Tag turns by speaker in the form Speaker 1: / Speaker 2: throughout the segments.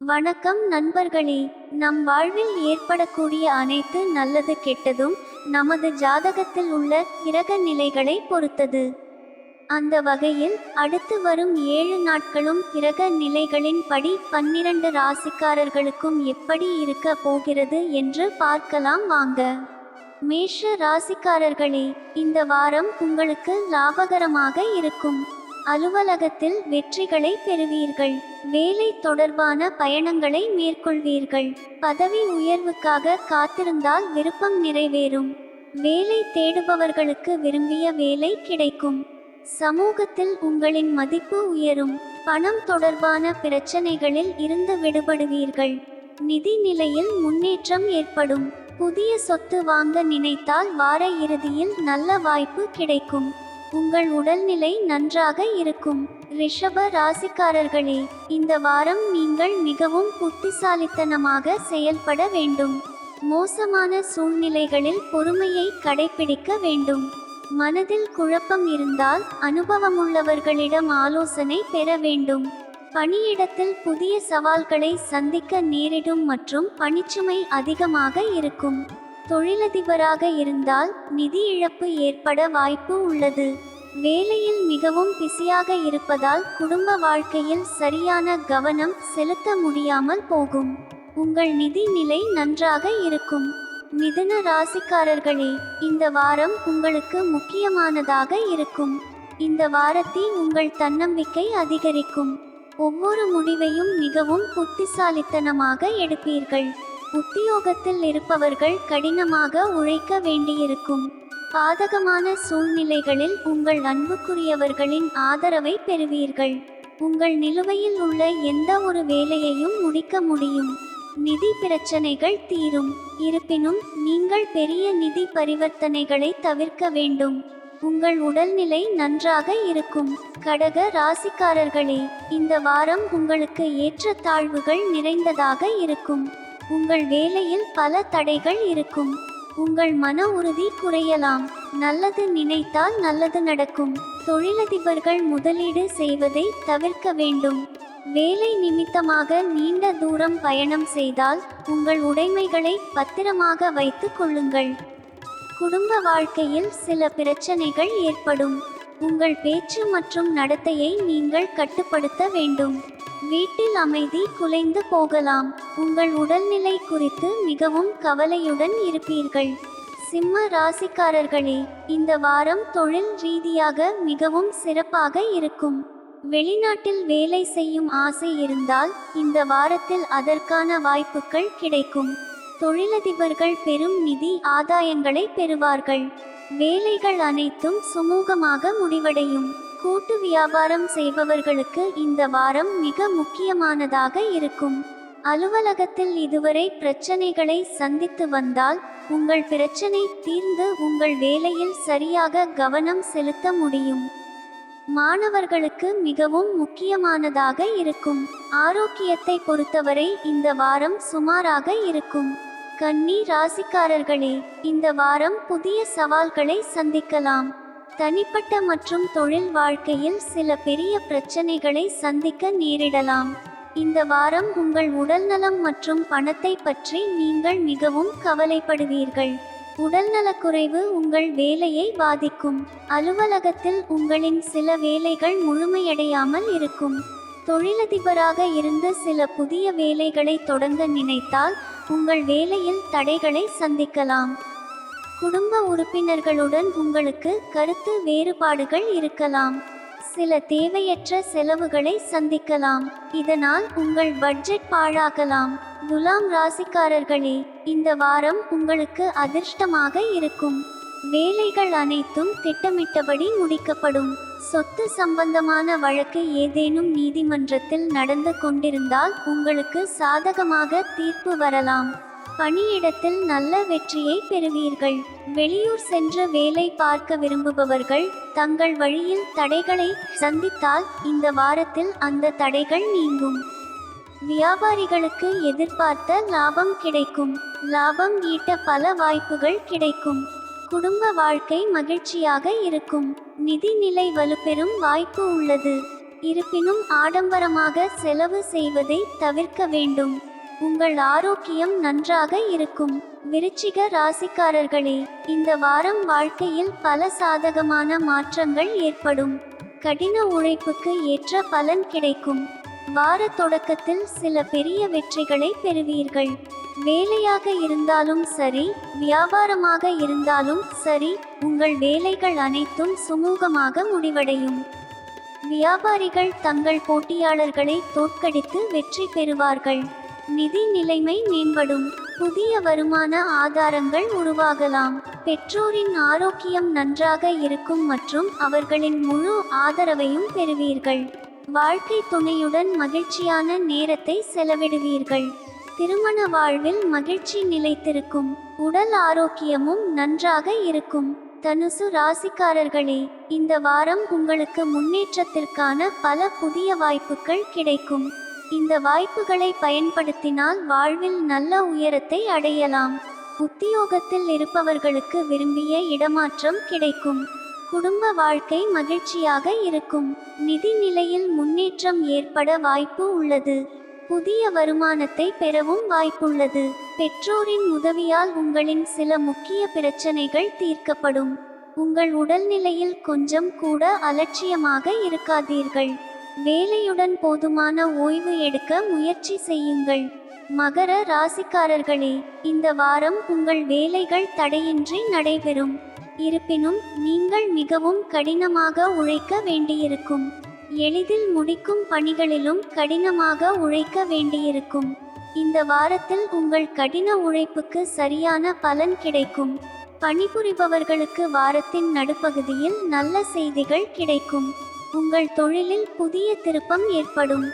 Speaker 1: வணக்கம் நண்பர்களே. நம் வாழ்வில் ஏற்படக்கூடிய அனைத்து நல்லது கெட்டதும் நமது ஜாதகத்தில் உள்ள கிரக நிலைகளை பொறுத்தது. அந்த வகையில் அடுத்து வரும் ஏழு நாட்களும் கிரக நிலைகளின் படி பன்னிரண்டு ராசிக்காரர்களுக்கும் எப்படி இருக்க போகிறது என்று பார்க்கலாம் வாங்க. மேஷ ராசிக்காரர்களே இந்த வாரம் உங்களுக்கு லாபகரமாக இருக்கும். அலுவலகத்தில் வெற்றிகளை பெறுவீர்கள். வேலை தொடர்பான பயணங்களை மேற்கொள்வீர்கள். பதவி உயர்வுக்காக காத்திருந்தால் விருப்பம் நிறைவேறும். வேலை தேடுபவர்களுக்கு விரும்பிய வேலை கிடைக்கும். சமூகத்தில் உங்களின் மதிப்பு உயரும். பணம் தொடர்பான பிரச்சனைகளில் இருந்து விடுபடுவீர்கள். நிதி நிலையில் முன்னேற்றம் ஏற்படும். புதிய சொத்து வாங்க நினைத்தால் வார இறுதியில் நல்ல வாய்ப்பு கிடைக்கும். உங்கள் உடல்நிலை நன்றாக இருக்கும். ரிஷப ராசிக்காரர்களே இந்த வாரம் நீங்கள் மிகவும் புத்திசாலித்தனமாக செயல்பட வேண்டும். மோசமான சூழ்நிலைகளில் பொறுமையை கடைபிடிக்க வேண்டும். மனதில் குழப்பம் இருந்தால் அனுபவமுள்ளவர்களிடம் ஆலோசனை பெற வேண்டும். பணியிடத்தில் புதிய சவால்களை சந்திக்க நேரிடும் மற்றும் பணிச்சுமை அதிகமாக இருக்கும். தொழிலதிபராக இருந்தால் நிதி இழப்பு ஏற்பட வாய்ப்பு உள்ளது. வேலையில் மிகவும் பிஸியாக இருப்பதால் குடும்ப வாழ்க்கையில் சரியான கவனம் செலுத்த முடியாமல் போகும். உங்கள் நிதி நிலை நன்றாக இருக்கும். மிதுன ராசிக்காரர்களே இந்த வாரம் உங்களுக்கு முக்கியமானதாக இருக்கும். இந்த வாரத்தில் உங்கள் தன்னம்பிக்கை அதிகரிக்கும். ஒவ்வொரு முடிவையும் மிகவும் புத்திசாலித்தனமாக எடுப்பீர்கள். உத்தியோகத்தில் இருப்பவர்கள் கடினமாக உழைக்க வேண்டியிருக்கும். பாதகமான சூழ்நிலைகளில் உங்கள் அன்புக்குரியவர்களின் ஆதரவை பெறுவீர்கள். உங்கள் நிலுவையில் உள்ள எந்த ஒரு வேலையையும் முடிக்க முடியும். நிதி பிரச்சனைகள் தீரும். இருப்பினும் நீங்கள் பெரிய நிதி பரிவர்த்தனைகளை தவிர்க்க வேண்டும். உங்கள் உடல்நிலை நன்றாக இருக்கும். கடக ராசிக்காரர்களே இந்த வாரம் உங்களுக்கு ஏற்ற தாழ்வுகள் நிறைந்ததாக இருக்கும். உங்கள் வேலையில் பல தடைகள் இருக்கும். உங்கள் மன உறுதி குறையலாம். நல்லது நினைத்தால் நல்லது நடக்கும். தொழிலதிபர்கள் முதலீடு செய்வதை தவிர்க்க வேண்டும். வேலை நிமித்தமாக நீண்ட தூரம் பயணம் செய்தால் உங்கள் உடைமைகளை பத்திரமாக வைத்துக் கொள்ளுங்கள். குடும்ப வாழ்க்கையில் சில பிரச்சனைகள் ஏற்படும். உங்கள் பேச்சு மற்றும் நடத்தையை நீங்கள் கட்டுப்படுத்த வேண்டும். வீட்டில் அமைதி குலைந்து போகலாம். உங்கள் உடல்நிலை குறித்து மிகவும் கவலையுடன் இருப்பீர்கள். சிம்ம ராசிக்காரர்களே இந்த வாரம் தொழில் ரீதியாக மிகவும் சிறப்பாக இருக்கும். வெளிநாட்டில் வேலை செய்யும் ஆசை இருந்தால் இந்த வாரத்தில் அதற்கான வாய்ப்புகள் கிடைக்கும். தொழிலதிபர்கள் பெரும் நிதி ஆதாயங்களை பெறுவார்கள். வேலைகள் அனைத்தும் சுமூகமாக முடிவடையும். கூட்டு வியாபாரம் செய்பவர்களுக்கு இந்த வாரம் மிக முக்கியமானதாக இருக்கும். அலுவலகத்தில் இதுவரை பிரச்சனைகளை சந்தித்து வந்தால் உங்கள் பிரச்சனை தீர்ந்து உங்கள் வேலையில் சரியாக கவனம் செலுத்த முடியும். மாணவர்களுக்கு மிகவும் முக்கியமானதாக இருக்கும். ஆரோக்கியத்தை பொறுத்தவரை இந்த வாரம் சுமாராக இருக்கும். கன்னி ராசிக்காரர்களே இந்த வாரம் புதிய சவால்களை சந்திக்கலாம். தனிப்பட்ட மற்றும் தொழில் வாழ்க்கையில் சில பெரிய பிரச்சனைகளை சந்திக்க நேரிடலாம். இந்த வாரம் உங்கள் உடல்நலம் மற்றும் பணத்தை பற்றி நீங்கள் மிகவும் கவலைப்படுவீர்கள். உடல்நலக்குறைவு உங்கள் வேலையை பாதிக்கும். அலுவலகத்தில் உங்களின் சில வேலைகள் முழுமையடையாமல் இருக்கும். தொழிலதிபராக இருந்து சில புதிய வேலைகளை தொடங்க நினைத்தால் உங்கள் வேலையில் தடைகளை சந்திக்கலாம். குடும்ப உறுப்பினர்களுடன் உங்களுக்கு கருத்து வேறுபாடுகள் இருக்கலாம். சில தேவையற்ற செலவுகளை சந்திக்கலாம். இதனால் உங்கள் பட்ஜெட் பாழாகலாம். துலாம் ராசிக்காரர்களே இந்த வாரம் உங்களுக்கு அதிர்ஷ்டமாக இருக்கும். வேலைகள் அனைத்தும் திட்டமிட்டபடி முடிக்கப்படும். சொத்து சம்பந்தமான வழக்கு ஏதேனும் நீதிமன்றத்தில் நடந்து கொண்டிருந்தால் உங்களுக்கு சாதகமாக தீர்ப்பு வரலாம். பணியிடத்தில் நல்ல வெற்றியை பெறுவீர்கள். வெளியூர் சென்று வேலை பார்க்க விரும்புபவர்கள் தங்கள் வழியில் தடைகளை சந்தித்தால் இந்த வாரத்தில் அந்த தடைகள் நீங்கும். வியாபாரிகளுக்கு எதிர்பார்த்த லாபம் கிடைக்கும். லாபம் ஈட்ட பல வாய்ப்புகள் கிடைக்கும். குடும்ப வாழ்க்கை மகிழ்ச்சியாக இருக்கும். நிதிநிலை வலுப்பெறும் வாய்ப்பு உள்ளது. இருப்பினும் ஆடம்பரமாக செலவு செய்வதை தவிர்க்க வேண்டும். உங்கள் ஆரோக்கியம் நன்றாக இருக்கும். விருச்சிக ராசிக்காரர்களே இந்த வாரம் வாழ்க்கையில் பல சாதகமான மாற்றங்கள் ஏற்படும். கடின உழைப்புக்கு ஏற்ற பலன் கிடைக்கும். வார தொடக்கத்தில் சில பெரிய வெற்றிகளை பெறுவீர்கள். வேலையாக இருந்தாலும் சரி வியாபாரமாக இருந்தாலும் சரி உங்கள் வேலைகள் அனைத்தும் சுமூகமாக முடிவடையும். வியாபாரிகள் தங்கள் போட்டியாளர்களை தோற்கடித்து வெற்றி பெறுவார்கள். நிதி நிலைமை மேம்படும். புதிய வருமான ஆதாரங்கள் உருவாகலாம். பெற்றோரின் ஆரோக்கியம் நன்றாக இருக்கும் மற்றும் அவர்களின் முழு ஆதரவையும் பெறுவீர்கள். வாழ்க்கை துணையுடன் மகிழ்ச்சியான நேரத்தை செலவிடுவீர்கள். திருமண வாழ்வில் மகிழ்ச்சி நிலைத்திருக்கும். உடல் ஆரோக்கியமும் நன்றாக இருக்கும். தனுசு ராசிக்காரர்களே இந்த வாரம் உங்களுக்கு முன்னேற்றத்திற்கான பல புதிய வாய்ப்புகள் கிடைக்கும். இந்த வாய்ப்புகளை பயன்படுத்தினால் வாழ்வில் நல்ல உயரத்தை அடையலாம். உத்தியோகத்தில் இருப்பவர்களுக்கு விரும்பிய இடமாற்றம் கிடைக்கும். குடும்ப வாழ்க்கை மகிழ்ச்சியாக இருக்கும். நிதி நிலையில் முன்னேற்றம் ஏற்பட வாய்ப்பு உள்ளது. புதிய வருமானத்தை பெறவும் வாய்ப்புள்ளது. பெற்றோரின் உதவியால் உங்களின் சில முக்கிய பிரச்சனைகள் தீர்க்கப்படும். உங்கள் உடல்நிலையில் கொஞ்சம் கூட அலட்சியமாக இருக்காதீர்கள். வேலையுடன் போதுமான ஓய்வு எடுக்க முயற்சி செய்யுங்கள். மகர ராசிக்காரர்களே இந்த வாரம் உங்கள் வேலைகள் தடையின்றி நடைபெறும். இருப்பினும் நீங்கள் மிகவும் கடினமாக உழைக்க வேண்டியிருக்கும். எளிதில் முடிக்கும் பணிகளிலும் கடினமாக உழைக்க வேண்டியிருக்கும். இந்த வாரத்தில் உங்கள் கடின உழைப்புக்கு சரியான பலன் கிடைக்கும். பணிபுரிபவர்களுக்கு வாரத்தின் நடுப்பகுதியில் நல்ல செய்திகள் கிடைக்கும். உங்கள் தொழிலில் புதிய திருப்பம் ஏற்படும்.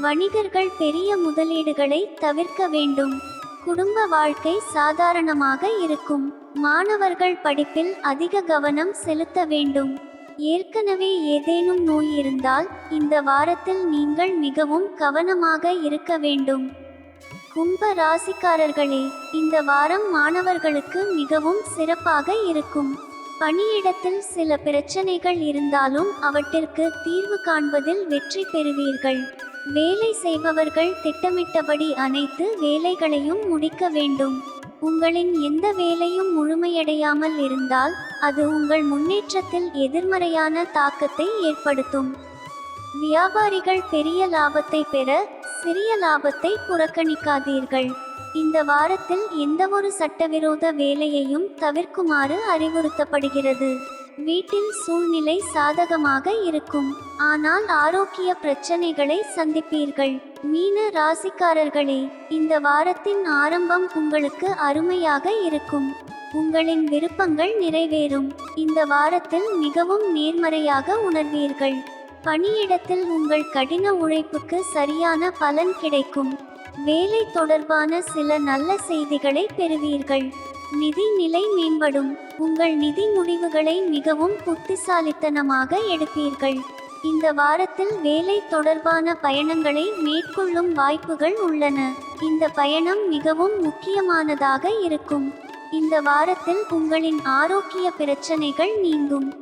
Speaker 1: வணிகர்கள் பெரிய முதலீடுகளை தவிர்க்க வேண்டும். குடும்ப வாழ்க்கை சாதாரணமாக இருக்கும். மாணவர்கள் படிப்பில் அதிக கவனம் செலுத்த வேண்டும். ஏற்கனவே ஏதேனும் நோய் இருந்தால் இந்த வாரத்தில் நீங்கள் மிகவும் கவனமாக இருக்க வேண்டும். கும்ப ராசிக்காரர்களே இந்த வாரம் மாணவர்களுக்கு மிகவும் சிறப்பாக இருக்கும். பணியிடத்தில் சில பிரச்சனைகள் இருந்தாலும் அவற்றிற்கு தீர்வு காண்பதில் வெற்றி பெறுவீர்கள். வேலை செய்பவர்கள் திட்டமிட்டபடி அனைத்து வேலைகளையும் முடிக்க வேண்டும். உங்களின் எந்த வேலையும் முழுமையடையாமல் இருந்தால் அது உங்கள் முன்னேற்றத்தில் எதிர்மறையான தாக்கத்தை ஏற்படுத்தும். வியாபாரிகள் பெரிய லாபத்தை பெற சிறிய லாபத்தை புறக்கணிக்காதீர்கள். இந்த வாரத்தில் எந்தவொரு சட்டவிரோத வேலையையும் தவிர்க்குமாறு அறிவுறுத்தப்படுகிறது. வீட்டில் சூழ்நிலை சாதகமாக இருக்கும். ஆனால் ஆரோக்கிய பிரச்சனைகளை சந்திப்பீர்கள். மீன ராசிக்காரர்களே இந்த வாரத்தின் ஆரம்பம் உங்களுக்கு அருமையாக இருக்கும். உங்களின் விருப்பங்கள் நிறைவேறும். இந்த வாரத்தில் மிகவும் நேர்மறையாக உணர்வீர்கள். பணியிடத்தில் உங்கள் கடின உழைப்புக்கு சரியான பலன் கிடைக்கும். வேலை தொடர்பான சில நல்ல செய்திகளை பெறுவீர்கள். நிதி நிலை மேம்படும். உங்கள் நிதி முடிவுகளை மிகவும் புத்திசாலித்தனமாக எடுப்பீர்கள். இந்த வாரத்தில் வேலை தொடர்பான பயணங்களை மேற்கொள்ளும் வாய்ப்புகள் உள்ளன. இந்த பயணம் மிகவும் முக்கியமானதாக இருக்கும். இந்த வாரத்தில் உங்களின் ஆரோக்கிய பிரச்சனைகள் நீங்கும்.